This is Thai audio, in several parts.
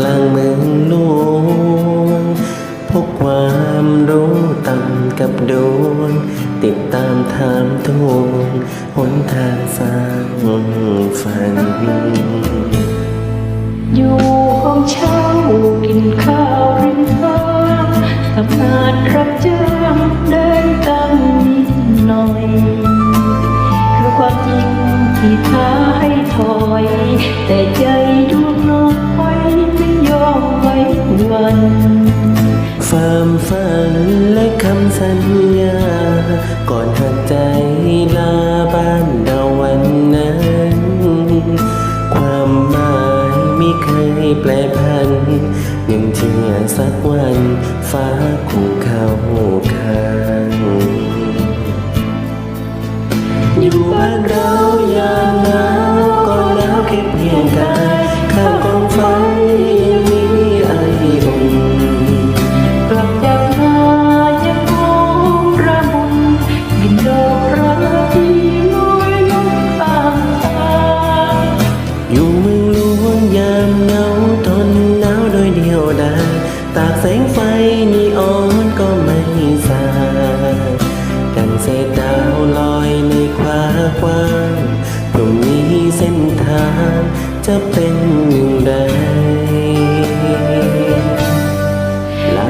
กลางเมืองหลวงพกความรู้ต่ำกับดวงติดตามถามทวงหนทางสร้างฝัน อยู่ห้องเช่ากินข้าวริมทางทำงานรับจ้าง แปลพันยังเชื่อสักวัน ฟ้าคงเข้าข้างอยู่บ้านเรา ตากแสงไฟนีออนก็ไม่สายดังเศษดาวลอยในความกว้างตรงนี้เส้นทางจะเป็นอย่างไร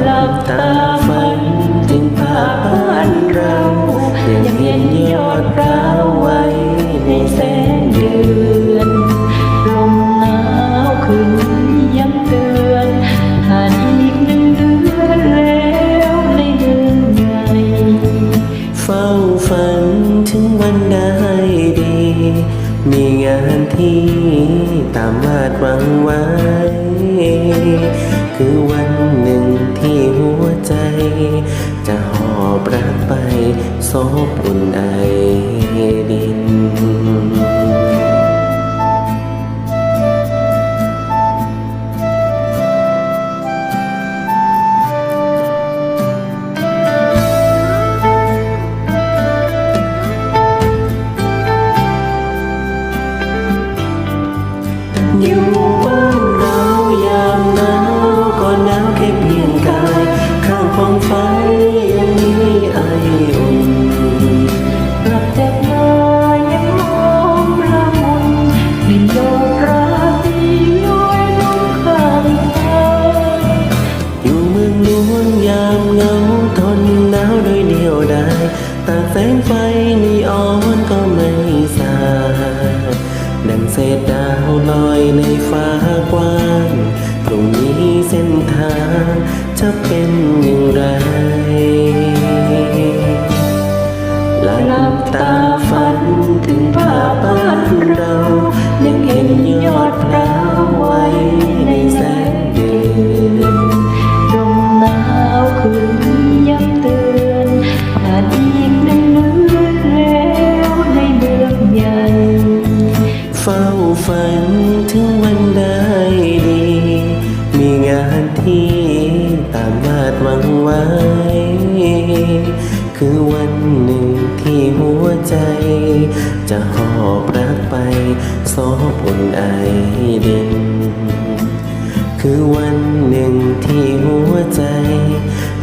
หลับตาฝัน ได้ดี มีงานที่ตามวาดหวังไว้ คือวันหนึ่งที่หัวใจ จะหอบรักไปซบ ข้างกองไฟยังมีไออุ่นกลับจากนายังมองละมุนกลิ่นดอกราตรีลอยลงข้างทางอยู่เมืองหลวงยามเหงาทนหนาวโดยเดียวดายตากแสงไฟนีออนก็ไม่สายดังเศษดาวลอยในฟ้ากว้างพรุ่งนี้เส้นทางจะเป็นอย่าง ตาฝันถึงภาพบ้านเรา ยังเห็นยอดพร้าวไว้ในแสงเดือนลมหนาวขึ้นย้ำเตือนผ่านอีกหนึ่งเดือนแล้วในเมืองใหญ่ เฝ้าฝันถึงวันได้ดี มีงานที่ตามวาดหวังไว้ คือวันหนึ่งที่หัวใจ จะหอบรักไปซอบอุ่นไอเดินคือวันหนึ่งที่หัวใจ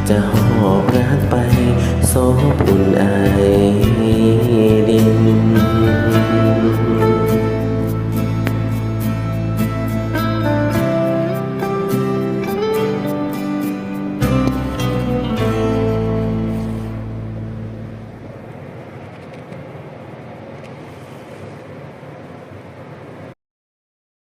จะหอบรักไปซอบอุ่นไอเดิน